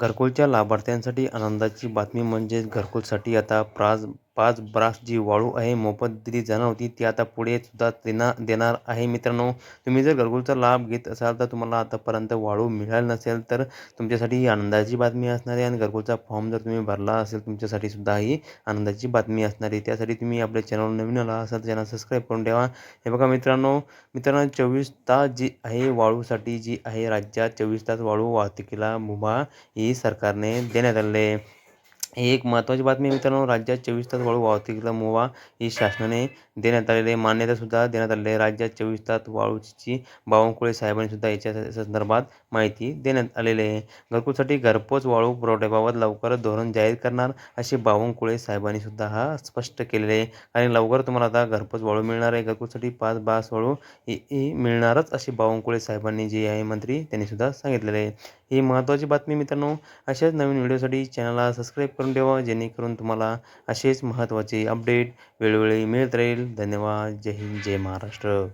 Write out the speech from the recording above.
घरकुलच्या लाभार्थ्यांसाठी आनंदाची बातमी म्हणजेच घरकुलसाठी आता प्राज पाच ब्रास जी वाळू आहे मोफत दिली जाणार होती ती आता पुढे सुद्धा देणार देणार आहे. मित्रांनो तुम्ही जर घरकुलचा लाभ घेत असाल तर तुम्हाला आतापर्यंत वाळू मिळाली नसेल तर तुमच्यासाठी ही आनंदाची बातमी असणार आहे. आणि घरकुलचा फॉर्म जर तुम्ही भरला असेल तुमच्यासाठी सुद्धा ही आनंदाची बातमी असणार आहे. त्यासाठी तुम्ही आपल्या चॅनल नवीन आला असाल तर चॅनल सबस्क्राईब करून ठेवा. हे बघा मित्रांनो मित्रांनो चोवीस तास जी आहे वाळूसाठी जी आहे राज्यात चोवीस तास वाळू वाहतुकीला मुभा ही सरकारने देण्यात आले एक महत्त्वाची बातमी मित्रांनो. राज्यात चोवीस तास वाळू वाहतुकीला मुभा ही शासनाने देण्यात आलेली आहे. मान्यतासुद्धा देण्यात आलेली आहे. राज्यात चोवीस तास वाळूची बावनकुळे साहेबांनी सुद्धा याच्या संदर्भात माहिती देण्यात आलेली आहे. घरकुलसाठी घरपोच वाळू पुरवठ्याबाबत लवकरच धोरण जाहीर करणार असे बावनकुळे साहेबांनी सुद्धा हा स्पष्ट केलेले आहे. आणि लवकर तुम्हाला आता घरपोच वाळू मिळणार आहे. घरकुलसाठी पाच बास वाळू ही ही मिळणारच असे बावनकुळे साहेबांनी जे आहे मंत्री त्यांनी सुद्धा सांगितलेले आहे. ही महत्त्वाची बातमी मित्रांनो अशाच नवीन व्हिडिओसाठी चॅनलला सबस्क्राईब करून ठेवा जेणेकरून तुम्हाला असेच महत्त्वाचे अपडेट वेळोवेळी मिळत राहील. धन्यवाद. जय हिंद जय महाराष्ट्र.